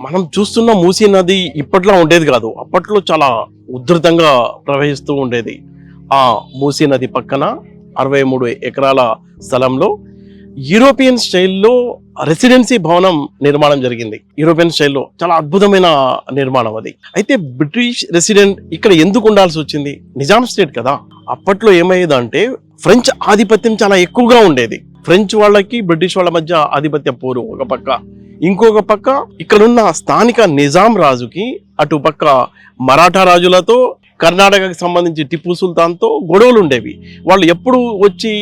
మనం చూస్తున్న మూసీ నది ఇప్పట్లో ఉండేది కాదు. అప్పట్లో చాలా ఉధృతంగా ప్రవహిస్తూ ఉండేది. ఆ మూసీ నది పక్కన అరవై మూడు ఎకరాల స్థలంలో యూరోపియన్ స్టైల్లో రెసిడెన్సీ భవనం నిర్మాణం జరిగింది. యూరోపియన్ స్టైల్లో చాలా అద్భుతమైన నిర్మాణం అది. అయితే బ్రిటిష్ రెసిడెంట్ ఇక్కడ ఎందుకు ఉండాల్సి వచ్చింది? నిజాం స్టేట్ కదా. అప్పట్లో ఏమయ్యేదంటే ఫ్రెంచ్ ఆధిపత్యం చాలా ఎక్కువగా ఉండేది. ఫ్రెంచ్ వాళ్ళకి బ్రిటిష్ వాళ్ళ మధ్య ఆధిపత్య పోరు ఒక పక్క. ఇంకొక పక్క ఇక్కడున్న స్థానిక నిజాం రాజుకి అటు పక్క మరాఠా రాజులతో కర్ణాటకకి సంబంధించి టిప్పు సుల్తాన్తో గొడవలు ఉండేవి వాళ్ళు ఎప్పుడు వచ్చి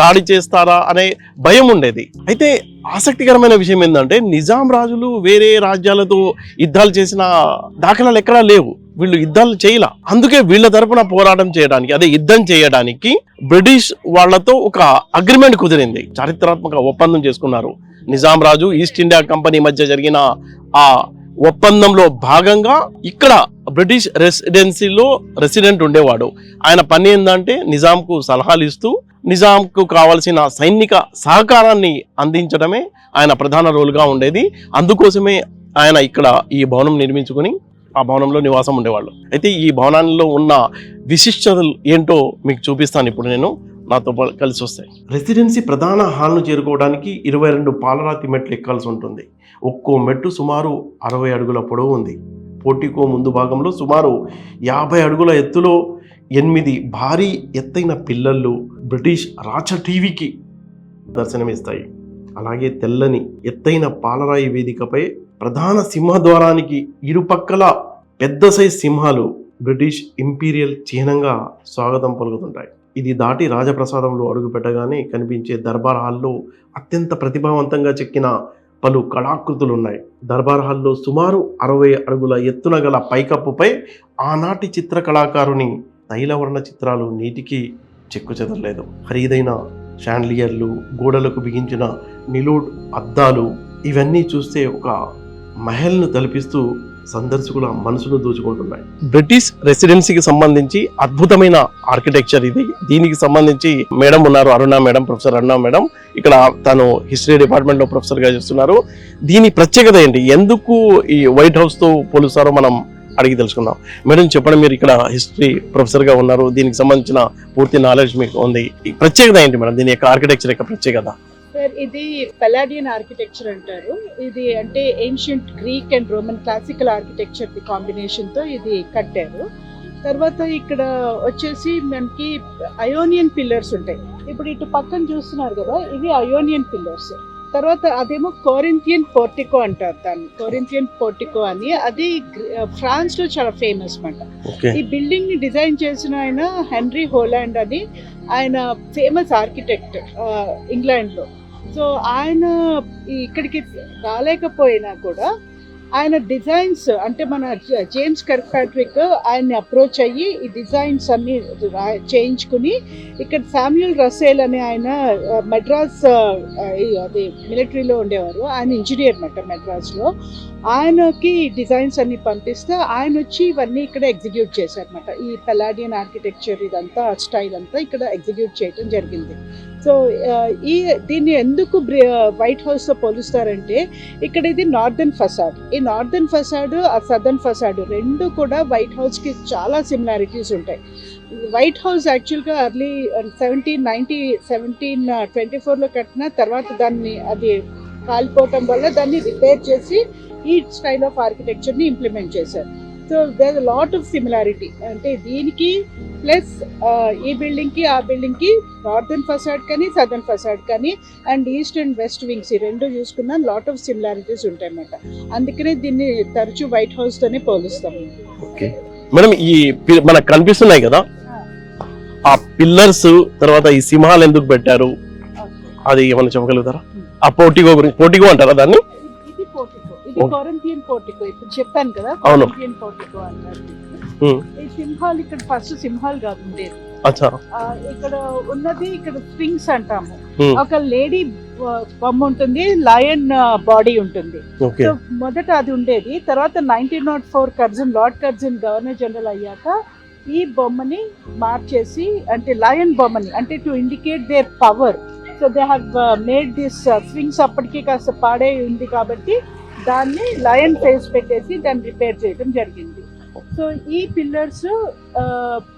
దాడి చేస్తారా అనే భయం ఉండేది. అయితే ఆసక్తికరమైన విషయం ఏంటంటే నిజాం రాజులు వేరే రాజ్యాలతో యుద్ధాలు చేసిన దాఖలాలు ఎక్కడా లేవు. వీళ్ళు యుద్ధాలు చేయలా. అందుకే వీళ్ళ తరపున పోరాటం చేయడానికి అదే యుద్ధం చేయడానికి బ్రిటిష్ వాళ్ళతో ఒక అగ్రిమెంట్ కుదిరింది. చారిత్రాత్మక ఒప్పందం చేసుకున్నారు. నిజాం రాజు ఈస్ట్ ఇండియా కంపెనీ మధ్య జరిగిన ఆ ఒప్పందంలో భాగంగా ఇక్కడ బ్రిటిష్ రెసిడెన్సీలో రెసిడెంట్ ఉండేవాడు. ఆయన పని ఏంటంటే నిజాంకు సలహాలు ఇస్తూ నిజాంకు కావాల్సిన సైనిక సహకారాన్ని అందించడమే ఆయన ప్రధాన రోల్గా ఉండేది. అందుకోసమే ఆయన ఇక్కడ ఈ భవనం నిర్మించుకుని ఆ భవనంలో నివాసం ఉండేవాళ్ళు. అయితే ఈ భవనంలో ఉన్న విశిష్టతలు ఏంటో మీకు చూపిస్తాను ఇప్పుడు నేను. నాతో కలిసి వస్తాయి. రెసిడెన్సీ ప్రధాన హాల్ను చేరుకోవడానికి ఇరవై రెండు పాలరాతి మెట్లు ఎక్కాల్సి ఉంటుంది. ఒక్కో మెట్టు సుమారు అరవై అడుగుల పొడవు ఉంది. పోటీకో ముందు భాగంలో సుమారు యాభై అడుగుల ఎత్తులో ఎనిమిది భారీ ఎత్తైన పిల్లలు బ్రిటిష్ రాచ టీవీకి దర్శనమిస్తాయి. అలాగే తెల్లని ఎత్తైన పాలరాయి వేదికపై ప్రధాన సింహద్వారానికి ఇరుపక్కల పెద్ద సైజ్ సింహాలు బ్రిటిష్ ఇంపీరియల్ చిహ్నంగా స్వాగతం పలుకుతుంటాయి. ఇది దాటి రాజప్రసాదంలో అడుగుపెట్టగానే కనిపించే దర్బార్ హాల్లో అత్యంత ప్రతిభావంతంగా చెక్కిన పలు కళాకృతులు ఉన్నాయి దర్బార్ హాల్లో సుమారు అరవై అడుగుల ఎత్తున గల పైకప్పుపై ఆనాటి చిత్ర కళాకారుని తైలవర్ణ చిత్రాలు నీటికి చెక్కు చెదరలేదు. ఖరీదైన షాండ్లియర్లు గోడలకు బిగించిన నిలూడ్ అద్దాలు ఇవన్నీ చూస్తే ఒక మహల్ను తలపిస్తూ సందర్శకుల మనసును దోచుకుంటున్నాయి. బ్రిటిష్ రెసిడెన్సీకి సంబంధించి అద్భుతమైన ఆర్కిటెక్చర్ ఇది. దీనికి సంబంధించి మేడం ఉన్నారు Aruna madam professor Aruna madam. ఇక్కడ తను హిస్టరీ డిపార్ట్మెంట్లో ప్రొఫెసర్గా చేస్తున్నారు. దీని ప్రత్యేకత ఏంటి? ఎందుకు ఈ వైట్ హౌస్తో పోలుస్తారో మనం అడిగి తెలుసుకుందాం. మేడం చెప్పండి మీరు ఇక్కడ హిస్టరీ ప్రొఫెసర్గా ఉన్నారు. దీనికి సంబంధించిన పూర్తి నాలెడ్జ్ మీకు ఉంది. ఈ ప్రత్యేకత ఏంటి మేడం? దీని యొక్క ఆర్కిటెక్చర్ యొక్క ప్రత్యేకత. సార్ ఇది పెలాడియన్ ఆర్కిటెక్చర్ అంటారు. ఇది అంటే ancient Greek and Roman classical architecture the కాంబినేషన్తో ఇది కట్టారు. తర్వాత ఇక్కడ వచ్చేసి మనకి అయోనియన్ పిల్లర్స్ ఉంటాయి. ఇప్పుడు ఇటు పక్కన చూస్తున్నారు కదా ఇవి అయోనియన్ పిల్లర్స్ తర్వాత అదేమో కోరింథియన్ పోర్టికో అంటారు దాన్ని. కోరింథియన్ పోర్టికో అని. అది ఫ్రాన్స్లో చాలా ఫేమస్ అన్నమాట ఓకే. ఈ బిల్డింగ్ని డిజైన్ చేసిన ఆయన హెన్రీ హోలాండ్ అని ఆయన ఫేమస్ ఆర్కిటెక్ట్ ఇంగ్లాండ్లో. సో ఆయన ఇక్కడికి రాలేకపోయినా కూడా ఆయన డిజైన్స్ అంటే మన జేమ్స్ కర్పాట్రిక్ ఆయన్ని అప్రోచ్ అయ్యి ఈ డిజైన్స్ అన్ని చేయించుకుని ఇక్కడ శామ్యుల్ రసేల్ అనే ఆయన మెడ్రాస్ అది మిలిటరీలో ఉండేవారు. ఆయన ఇంజనీర్ అనమాట మెడ్రాస్లో ఆయనకి డిజైన్స్ అన్ని పంపిస్తే ఆయన వచ్చి ఇవన్నీ ఇక్కడ ఎగ్జిక్యూట్ చేశారనమాట ఈ పెలాడియన్ ఆర్కిటెక్చర్ ఇదంతా స్టైల్ అంతా ఇక్కడ ఎగ్జిక్యూట్ చేయడం జరిగింది. సో ఈ దీన్ని ఎందుకు వైట్ హౌస్తో పోలుస్తారంటే ఇక్కడ ఇది నార్దర్న్ ఫసాడ్ ఈ నార్దర్న్ ఫసాడ్ ఆ సదర్న్ ఫసాడ్ రెండు కూడా వైట్ హౌస్కి చాలా సిమిలారిటీస్ ఉంటాయి. వైట్ హౌస్ యాక్చువల్గా early seventeen ninety seventeen twenty ఫోర్లో కట్టిన తర్వాత దాన్ని అది కాలిపోవటం వల్ల దాన్ని రిపేర్ చేసి ఈ స్టైల్ ఆఫ్ ఆర్కిటెక్చర్ని ఇంప్లిమెంట్ చేశారు. So there lot of similarity. అంటే దీనికి ప్లస్ ఈ బిల్డింగ్కి ఆ బిల్డింగ్కి నార్దర్న్ ఫసాడ్ కానీ సదర్న్ ఫసాడ్ కానీ and east and west wings ఈ రెండు చూసుకున్న లాట్ ఆఫ్ సిమిలారిటీస్ ఉంటాయి అన్నమాట అందుకనే దీన్ని తరచూ వైట్ హౌస్తోనే పోలుస్తాం. ఓకే. మేడం ఈ మనకు కనిపిస్తున్నాయి కదా? ఆ. పిల్లర్స్ తర్వాత ఈ సింహాలు ఎందుకు పెట్టారు? అది ఏమైనా చెప్పగలుగుతారా? ఆ పోర్టిగో గురించి పోర్టిగో అంటారా దాన్ని? కొరంతియన్ పోర్టికో ఇప్పుడు చెప్పాను కదా. కొరంతియన్ పోర్టికో అన్నారు. ఈ సింహాలు ఇక్కడ ఫస్ట్ సింహాలు కాదు ఉండేది ఇక్కడ ఉన్నది ఇక్కడ స్ప్రింగ్స్ అంటాము. ఒక లేడీ బొమ్మ ఉంటుంది లయన్ బాడీ ఉంటుంది. సో మొదట అది ఉండేది. తర్వాత nineteen nought four Curzon lord Curzon governor general అయ్యాక ఈ బొమ్మని మార్చేసి అంటే లయన్ బొమ్మని అంటే to indicate their power so they have made this swings అప్పటికి కాస్త పాడే ఉంది కాబట్టి దాన్ని లయన్ ఫేస్ పెట్టేసి దాన్ని రిపేర్ చేయడం జరిగింది. సో ఈ పిల్లర్స్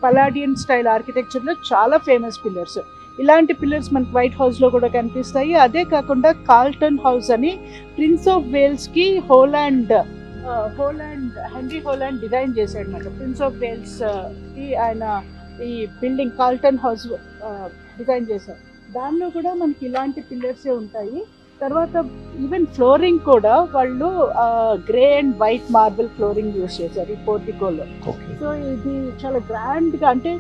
పలాడియన్ స్టైల్ ఆర్కిటెక్చర్లో చాలా ఫేమస్ పిల్లర్స్ ఇలాంటి పిల్లర్స్ మనకి వైట్ హౌస్లో కూడా కనిపిస్తాయి. అదే కాకుండా కాల్టన్ హౌస్ అని prince of వేల్స్కి Holland Holland Henry Holland design చేశాడు అనమాట ప్రిన్స్ ఆఫ్ వేల్స్కి ఆయన ఈ బిల్డింగ్ కాల్టన్ హౌస్ డిజైన్ చేశారు దానిలో కూడా మనకి ఇలాంటి పిల్లర్సే ఉంటాయి. తర్వాత ఈవెన్ ఫ్లోరింగ్ కూడా వాళ్ళు grey and white marble flooring use చేశారు ఈ పోర్టికోలో సో ఇది చాలా గ్రాండ్గా అంటే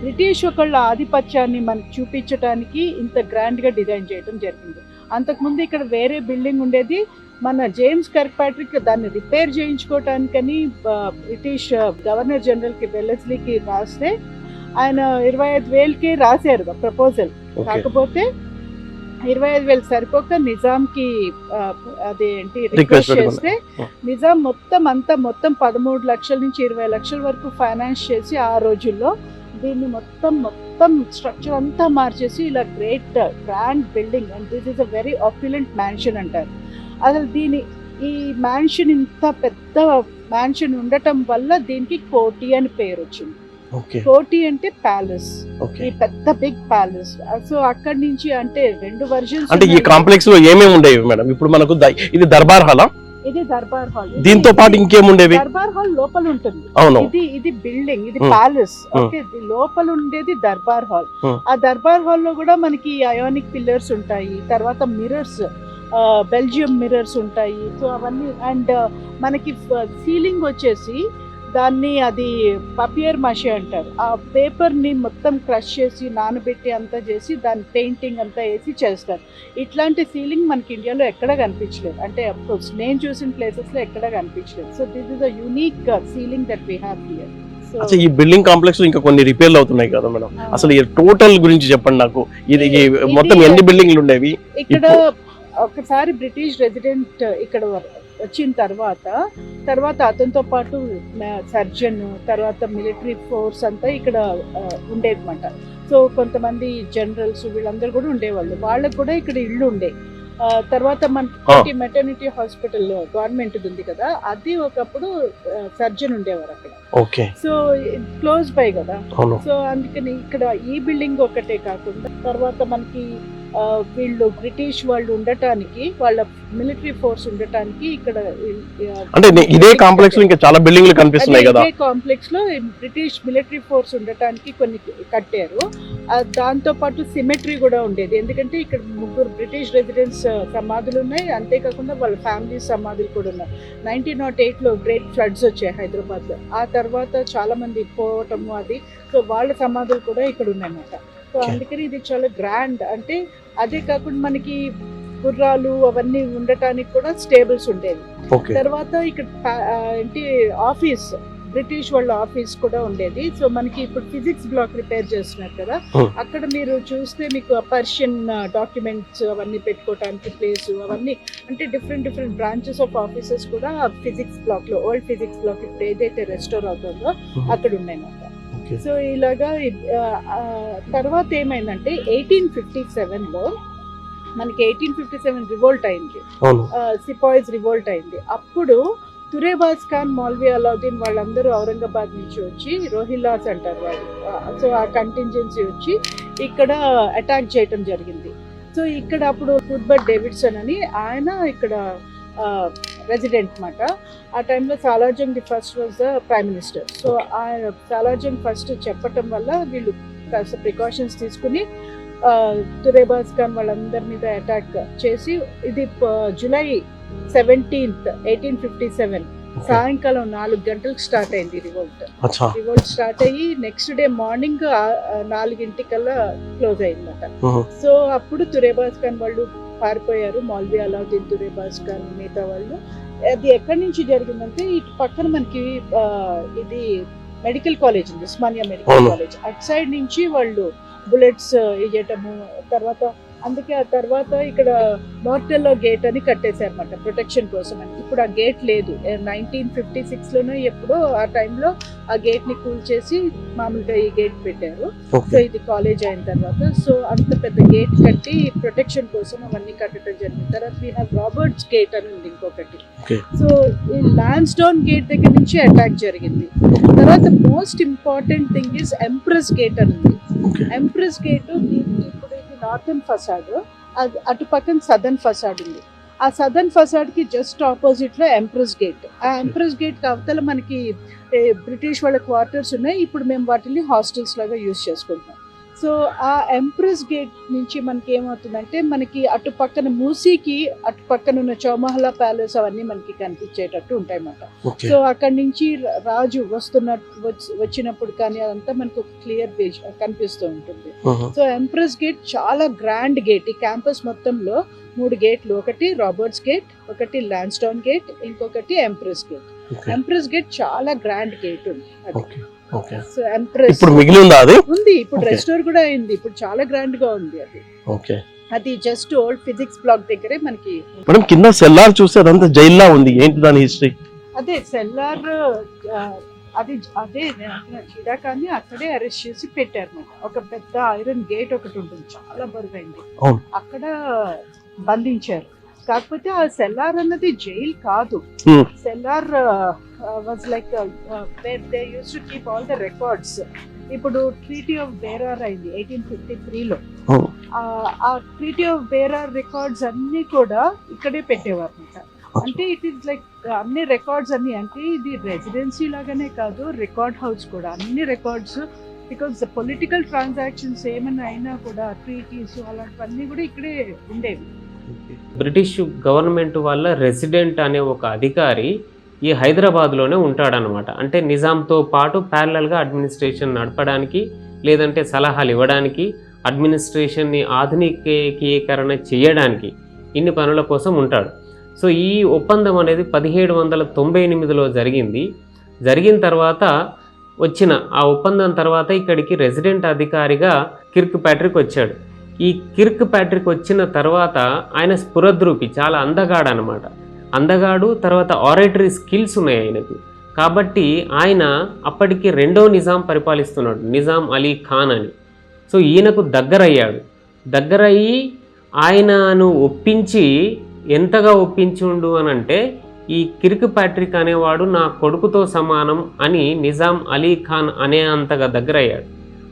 బ్రిటిష్ ఒకళ్ళ ఆధిపత్యాన్ని మనకి చూపించడానికి ఇంత గ్రాండ్గా డిజైన్ చేయడం జరిగింది. అంతకుముందు ఇక్కడ వేరే బిల్డింగ్ ఉండేది. మన జేమ్స్ కర్క్ ప్యాట్రిక్ దాన్ని రిపేర్ చేయించుకోవటానికని బ్రిటిష్ గవర్నర్ జనరల్కి వెల్లస్లీకి రాస్తే ఆయన ఇరవై ఐదు వేలకి రాశారు ప్రపోజల్ కాకపోతే ఇరవై ఐదు వేలు సరిపోక నిజాంకి అదేంటి రిక్వెస్ట్. చేస్తే. నిజాం మొత్తం అంతా మొత్తం పదమూడు లక్షల నుంచి ఇరవై లక్షల వరకు ఫైనాన్స్ చేసి ఆ రోజుల్లో దీన్ని మొత్తం మొత్తం స్ట్రక్చర్ అంతా మార్చేసి ఇలా great grand building and this is a very opulent mansion అంటారు అసలు దీని ఈ మ్యాన్షన్ ఇంత పెద్ద మ్యాన్షన్ ఉండటం వల్ల దీనికి కోటి అని పేరు వచ్చింది కోటి అంటే ప్యాలెస్. ఈ పెద్ద బిగ్ ప్యాలెస్. సో అక్కడి నుంచి అంటే రెండు వర్జన్స్ అంటే ఈ కాంప్లెక్స్లో ఏమేమి ఉండేవి మేడం? ఇప్పుడు మనకు ఇది దర్బార్ హాలా? ఇది దర్బార్ హాల్. దీంతో పాటు ఇంకేముండేవి దర్బార్ హాల్ లోపల ఉంటుంది. ఇది ఇది బిల్డింగ్ ఇది. ప్యాలెస్. ఓకే లోపల ఉండేది దర్బార్ హాల్. ఆ దర్బార్ హాల్లో కూడా మనకి అయోనిక్ పిల్లర్స్ ఉంటాయి. తర్వాత మిర్రర్స్ బెల్జియం మిర్రర్స్ ఉంటాయి. సో అవన్నీ అండ్ మనకి సీలింగ్ వచ్చేసి దాన్ని అది పపియర్ మషి అంటారు. ఆ పేపర్ని మొత్తం క్రష్ చేసి నానబెట్టి అంతా చేసి దాని పెయింటింగ్ అంతా వేసి చేస్తారు. ఇట్లాంటి సీలింగ్ మనకి ఇండియాలో ఎక్కడ కనిపించలేదు. అంటే అఫ్కోర్స్ నేను చూసిన ప్లేసెస్లో ఎక్కడ కనిపించలేదు. So this is a unique ceiling that we have here అసలు ఈ బిల్డింగ్ కాంప్లెక్స్లో ఇంకా కొన్ని రిపేర్లు అవుతున్నాయి కదా మేడం? అసలు ఈ టోటల్ గురించి చెప్పండి నాకు. ఇది మొత్తం ఎన్ని బిల్డింగ్లు ఉండేవి? ఇక్కడ ఒకసారి బ్రిటిష్ రెసిడెంట్ ఇక్కడ వచ్చిన తర్వాత తర్వాత అతనితో పాటు సర్జన్ తర్వాత మిలిటరీ ఫోర్స్ అంతా ఇక్కడ ఉండేదన్నమాట. సో కొంతమంది జనరల్స్ వీళ్ళందరూ కూడా ఉండేవాళ్ళు. వాళ్ళకు కూడా ఇక్కడ ఇల్లు ఉండే. తర్వాత మనకి మెటర్నిటీ హాస్పిటల్ గవర్నమెంట్ ఉంది కదా అది ఒకప్పుడు సర్జన్ ఉండేవారు అక్కడ. ఓకే. సో క్లోజ్ బై కదా. సో అందుకని ఇక్కడ ఈ బిల్డింగ్ ఒకటే కాకుండా తర్వాత మనకి వీళ్ళు బ్రిటిష్ వాళ్ళు ఉండటానికి వాళ్ళ మిలిటరీ ఫోర్స్ ఉండటానికి ఇక్కడ అంటే ఇదే కాంప్లెక్స్లో ఇంకా చాలా బిల్డింగ్లు కనిపిస్తున్నాయి కదా? కాంప్లెక్స్లో బ్రిటిష్ మిలిటరీ ఫోర్స్ ఉండటానికి కొన్ని కట్టారు. దాంతో పాటు సిమెట్రీ కూడా ఉండేది. ఎందుకంటే ఇక్కడ ముగ్గురు బ్రిటిష్ రెసిడెంట్స్ సమాధులు ఉన్నాయి. అంతేకాకుండా వాళ్ళ ఫ్యామిలీ సమాధులు కూడా ఉన్నాయి. నైన్టీన్ నాట్ ఎయిట్లో గ్రేట్ ఫ్లడ్స్ వచ్చాయి హైదరాబాద్లో ఆ తర్వాత చాలా మంది పోవటము అది. సో వాళ్ళ సమాధులు కూడా ఇక్కడ ఉన్నాయన్నమాట. సో. అందుకని ఇది చాలా గ్రాండ్ అంటే అదే కాకుండా మనకి గుర్రాలు అవన్నీ ఉండటానికి కూడా స్టేబుల్స్ ఓకే. తర్వాత ఇక్కడ ఏంటి ఆఫీస్ బ్రిటిష్ వాళ్ళ ఆఫీస్ కూడా ఉండేది. సో మనకి ఇప్పుడు ఫిజిక్స్ బ్లాక్ రిపేర్ చేస్తున్నారు కదా. అక్కడ మీరు చూస్తే మీకు పర్షియన్ డాక్యుమెంట్స్ అవన్నీ పెట్టుకోవడానికి ప్లేస్ అవన్నీ అంటే different different branches of offices కూడా ఫిజిక్స్ బ్లాక్లో ఓల్డ్ ఫిజిక్స్ బ్లాక్ ఇప్పుడు ఏదైతే రెస్టోర్ అవుతుందో అక్కడ ఓకే సో ఇలాగా తర్వాత ఏమైందంటే ఎయిటీన్ ఫిఫ్టీ సెవెన్లో మనకి ఎయిటీన్ ఫిఫ్టీ సెవెన్ రివోల్ట్ అయింది. సిపాయిస్ రివోల్ట్ అయింది. అప్పుడు తురేబాజ్ ఖాన్ మౌల్వీ అలావుద్దీన్ వాళ్ళందరూ ఔరంగాబాద్ నుంచి వచ్చి రోహిల్లాస్ అంటారు వాళ్ళు. సో ఆ కంటింజెన్సీ వచ్చి ఇక్కడ అటాక్ చేయటం జరిగింది. సో ఇక్కడ అప్పుడు ఫుట్బర్ట్ డేవిడ్సన్ అని ఆయన ఇక్కడ రెసిడెంట్ మాట. ఆ టైంలో Salar Jung the first was the prime minister so ఆ సాలార్జంగ్ ఫస్ట్ చెప్పటం వల్ల వీళ్ళు కాస్త ప్రికాషన్స్ తీసుకుని తురేబాజ్ ఖాన్ వాళ్ళందరి మీద అటాక్ చేసి ఇది July seventeenth eighteen fifty seven సాయంకాలం నాలుగు గంటలకు స్టార్ట్ అయింది రివోల్ట్ రివోల్ట్ స్టార్ట్ అయ్యి నెక్స్ట్ డే మార్నింగ్ నాలుగింటికల్లా క్లోజ్ అయిందన్నమాట. సో అప్పుడు తురేబాజ్ ఖాన్ వాళ్ళు పారిపోయారు. మౌల్వీ అలావుద్దీన్ తురేబాజ్ ఖాన్ మిగతా వాళ్ళు. అది ఎక్కడి నుంచి జరిగిందంటే ఇటు పక్కన మనకి ఇది మెడికల్ కాలేజ్ ఉంది. ఉస్మానియా మెడికల్. కాలేజ్. అటు సైడ్ నుంచి వాళ్ళు బుల్లెట్స్ వేయటము తర్వాత అందుకే ఆ తర్వాత ఇక్కడ మార్టెల్లో గేట్ అని కట్టేశారన్నమాట ప్రొటెక్షన్ కోసం అని. ఇప్పుడు ఆ గేట్ లేదు. నైన్టీన్ ఫిఫ్టీ సిక్స్లోనో ఎప్పుడో ఆ టైంలో ఆ గేట్ని కూల్ చేసి మామూలుగా ఈ గేట్ పెట్టారు. సో ఇది కాలేజ్ అయిన తర్వాత. సో అంత పెద్ద గేట్ కట్టి ప్రొటెక్షన్ కోసం అవన్నీ కట్టడం జరిగింది. తర్వాత వీ హ్యావ్ రాబర్ట్స్ గేట్ అని ఉంది ఇంకొకటి. సో ఈ లాన్స్డౌన్ గేట్ దగ్గర నుంచి అటాక్ జరిగింది. తర్వాత most important thing is empress gate అని ఉంది. ఎంప్రెస్ గేట్ నార్థన్ ఫసాడ్ అటు పక్కన సదర్న్ ఫసాడ్ ఉంది. ఆ సదర్న్ ఫసాడ్కి జస్ట్ ఆపోజిట్లో ఎంప్రెస్ గేట్ ఆ ఎంప్రెస్ గేట్కి అవతల మనకి బ్రిటిష్ వాళ్ళ క్వార్టర్స్ ఉన్నాయి. ఇప్పుడు మేము వాటిని హాస్టల్స్ లాగా యూజ్ చేసుకుంటాం సో ఆ ఎంప్రెస్ గేట్ నుంచి మనకి ఏమవుతుందంటే మనకి అటు పక్కన మూసీకి అటు పక్కన ఉన్న చౌమహలా ప్యాలెస్ అవన్నీ మనకి కనిపించేటట్టు ఉంటాయి అన్నమాట ఓకే. సో అక్కడి నుంచి రాజు వస్తున్న వచ్చి- వచ్చినప్పుడు కానీ అదంతా మనకు ఒక క్లియర్ కనిపిస్తూ ఉంటుంది. సో ఎంప్రెస్ గేట్ చాలా గ్రాండ్ గేట్. ఈ క్యాంపస్ మొత్తంలో మూడు గేట్లు ఒకటి రాబర్ట్స్ గేట్ ఒకటి ల్యాండ్స్టోన్ గేట్ ఇంకొకటి ఎంప్రెస్ గేట్ ఎంప్రెస్ గేట్ చాలా గ్రాండ్ గేట్ ఉంది. అది. సో ఇప్పుడు మిగిలి ఉందా అది? ఉంది. ఇప్పుడు. రెస్టోర్ కూడా అయింది. ఇప్పుడు చాలా గ్రాండ్గా ఉంది అది. ఓకే. అది జస్ట్ ఓల్డ్ ఫిజిక్స్ బ్లాక్ దగ్గరే మనకి మేడం కింద సెల్లార్ చూస్తే అదంతా జైల్లా ఉంది. ఏంటి దాని హిస్టరీ అదే సెల్లార్ అది అదే చీడాకాన్ని అక్కడే అరెస్ట్ చేసి పెట్టారు. ఒక పెద్ద ఐరన్ గేట్ ఒకటి ఉంటుంది. చాలా బరువైంది. అక్కడ బంధించారు. కాకపోతే ఆ సెల్లార్ అన్నది జైల్ కాదు. Hmm. Cellar was like they use to keep all the records ఇప్పుడు ట్రీటీ ఆఫ్ బేరార్ అయింది ఎయిటీన్ ఫిఫ్టీ త్రీలో. ఆ ట్రీటీ ఆఫ్ బేరార్ రికార్డ్స్ అన్ని కూడా ఇక్కడే పెట్టేవారు అనమాట అంటే ఇట్ ఈస్ లైక్ అన్ని రికార్డ్స్ అన్ని అంటే ఇది రెసిడెన్సీ లాగానే కాదు రికార్డ్ హౌస్ కూడా. అన్ని రికార్డ్స్ బికాస్ పొలిటికల్ ట్రాన్సాక్షన్స్ ఏమైనా అయినా కూడా ట్రీటీస్ అలాంటివన్నీ కూడా ఇక్కడే ఉండేవి. బ్రిటిష్ గవర్నమెంట్ వల్ల రెసిడెంట్ అనే ఒక అధికారి ఈ హైదరాబాద్లోనే ఉంటాడనమాట అంటే నిజాంతో పాటు ప్యారలల్గా అడ్మినిస్ట్రేషన్ నడపడానికి లేదంటే సలహాలు ఇవ్వడానికి అడ్మినిస్ట్రేషన్ని ఆధునికీకరణ చేయడానికి ఇన్ని పనుల కోసం ఉంటాడు. సో ఈ ఒప్పందం అనేది పదిహేడు వందల తొంభై ఎనిమిదిలో జరిగింది. జరిగిన తర్వాత వచ్చిన ఆ ఒప్పందం తర్వాత ఇక్కడికి రెసిడెంట్ అధికారిగా కిర్క్ ప్యాట్రిక్ వచ్చాడు. ఈ కిర్క్ ప్యాట్రిక్ వచ్చిన తర్వాత ఆయన స్ఫురద్రూపి చాలా అందగాడు అనమాట అందగాడు తర్వాత ఆరేటరీ స్కిల్స్ ఉన్నాయి ఆయనకు. కాబట్టి ఆయన అప్పటికి రెండో నిజాం పరిపాలిస్తున్నాడు నిజాం అలీ ఖాన్ అని. సో ఈయనకు దగ్గరయ్యాడు. దగ్గరయ్యి ఆయనను ఒప్పించి ఎంతగా ఒప్పించుండు అని అంటే ఈ కిర్క్ ప్యాట్రిక్ అనేవాడు నా కొడుకుతో సమానం అని నిజాం అలీ ఖాన్ అనే అంతగా దగ్గరయ్యాడు.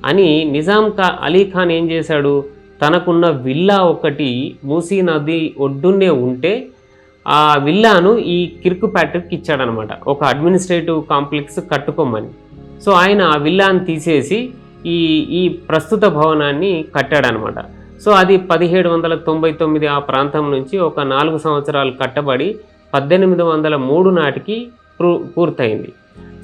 అని నిజాం కా అలీ ఖాన్ ఏం చేశాడు? తనకున్న విల్లా ఒకటి మూసీ నది ఒడ్డున్నే ఉంటే ఆ విల్లాను ఈ కిర్క్ ప్యాట్రిక్ ఇచ్చాడనమాట. ఒక అడ్మినిస్ట్రేటివ్ కాంప్లెక్స్ కట్టుకోమని. సో ఆయన ఆ విల్లాను తీసేసి ఈ ఈ ప్రస్తుత భవనాన్ని కట్టాడనమాట. సో అది పదిహేడు వందల తొంభై తొమ్మిది ఆ ప్రాంతం నుంచి ఒక నాలుగు సంవత్సరాలు కట్టబడి పద్దెనిమిది వందల మూడు నాటికి పూ పూర్తయింది.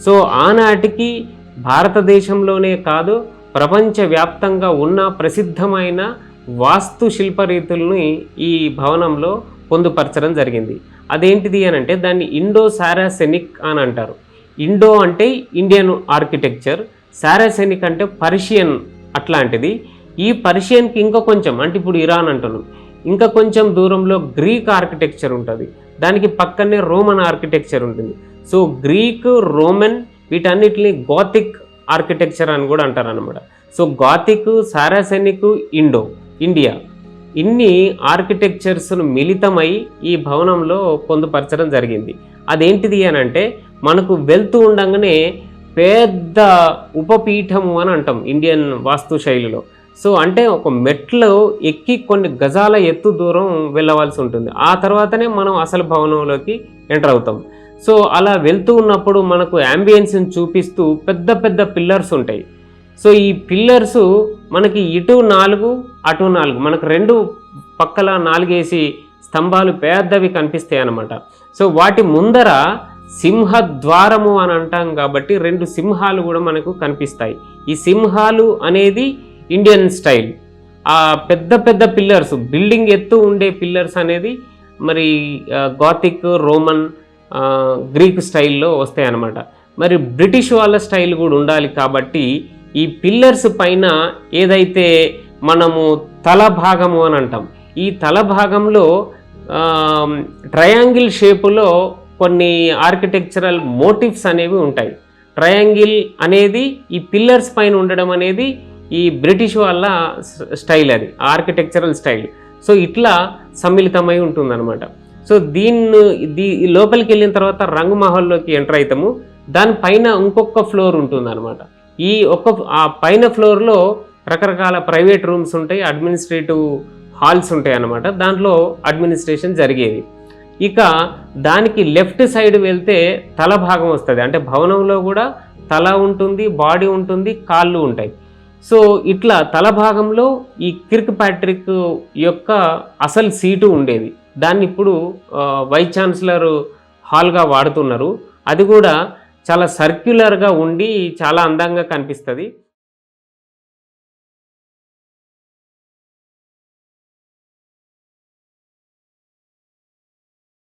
సో ఆనాటికి భారతదేశంలోనే కాదు ప్రపంచవ్యాప్తంగా ఉన్న ప్రసిద్ధమైన వాస్తు శిల్ప రీతుల్ని ఈ భవనంలో పొందుపరచడం జరిగింది. అదేంటిది అని అంటే దాన్ని ఇండో సారాసెనిక్ అని అంటారు. ఇండో అంటే ఇండియన్ ఆర్కిటెక్చర్ సారాసెనిక్ అంటే పర్షియన్ అట్లాంటిది. ఈ పర్షియన్కి ఇంకా కొంచెం అంటే ఇప్పుడు ఇరాన్ అంటున్నాం. ఇంకా కొంచెం దూరంలో గ్రీక్ ఆర్కిటెక్చర్ ఉంటుంది. దానికి పక్కనే రోమన్ ఆర్కిటెక్చర్ ఉంటుంది. సో గ్రీక్ రోమన్ వీటన్నిటిని గోతిక్ ఆర్కిటెక్చర్ అని కూడా అంటారు అనమాట so Gothic Saracenic Indo. India. ఇన్ని ఆర్కిటెక్చర్స్ను మిళితమై ఈ భవనంలో పొందుపరచడం జరిగింది. అదేంటిది అని అంటే మనకు వెళ్తూ ఉండగానే పెద్ద ఉపపీఠము అని అంటాం ఇండియన్ వాస్తు శైలిలో సో అంటే ఒక మెట్లు ఎక్కి కొన్ని గజాల ఎత్తు దూరం వెళ్ళవలసి ఉంటుంది. ఆ తర్వాతనే మనం అసలు భవనంలోకి ఎంటర్ అవుతాం. సో అలా వెళ్తూ ఉన్నప్పుడు మనకు యాంబియన్స్ని చూపిస్తూ పెద్ద పెద్ద పిల్లర్స్ ఉంటాయి. సో ఈ పిల్లర్స్ మనకి ఇటు నాలుగు అటు నాలుగు. మనకు రెండు పక్కల నాలుగేసి స్తంభాలు పెద్దవి కనిపిస్తాయి అన్నమాట సో వాటి ముందర సింహద్వారము అని అంటాం కాబట్టి రెండు సింహాలు కూడా మనకు కనిపిస్తాయి. ఈ సింహాలు అనేది ఇండియన్ స్టైల్ ఆ పెద్ద పెద్ద పిల్లర్స్ బిల్డింగ్ ఎత్తు ఉండే పిల్లర్స్ అనేది మరి గాతిక్ రోమన్ గ్రీక్ స్టైల్లో వస్తాయి అన్నమాట మరి బ్రిటిష్ వాళ్ళ స్టైల్ కూడా ఉండాలి కాబట్టి ఈ పిల్లర్స్ పైన ఏదైతే మనము తల భాగము అని అంటాం ఈ తల భాగంలో ట్రయాంగిల్ షేపులో కొన్ని ఆర్కిటెక్చరల్ మోటివ్స్ అనేవి ఉంటాయి. ట్రయాంగిల్ అనేది ఈ పిల్లర్స్ పైన ఉండడం అనేది ఈ బ్రిటిష్ వాళ్ళ స్టైల్ అది ఆర్కిటెక్చరల్ స్టైల్ సో ఇట్లా సమ్మిళితమై ఉంటుందన్నమాట. సో దీన్ని దీ లోపలికి వెళ్ళిన తర్వాత రంగు మహల్లోకి ఎంటర్ అవుతాము దానిపైన ఇంకొక ఫ్లోర్ ఉంటుందన్నమాట. ఈ ఒక్క ఆ పైన ఫ్లోర్లో రకరకాల ప్రైవేట్ రూమ్స్ ఉంటాయి అడ్మినిస్ట్రేటివ్ హాల్స్ ఉంటాయి అన్నమాట దాంట్లో అడ్మినిస్ట్రేషన్ జరిగేది. ఇక దానికి లెఫ్ట్ సైడ్ వెళ్తే తల భాగం వస్తుంది. అంటే భవనంలో కూడా తల ఉంటుంది బాడీ ఉంటుంది కాళ్ళు ఉంటాయి. సో ఇట్లా తల భాగంలో ఈ కిర్క్ ప్యాట్రిక్ యొక్క అసలు సీటు ఉండేది. దాన్ని ఇప్పుడు వైస్ ఛాన్సలర్ హాల్గా వాడుతున్నారు. అది కూడా చాలా సర్క్యులర్గా ఉండి చాలా అందంగా కనిపిస్తుంది.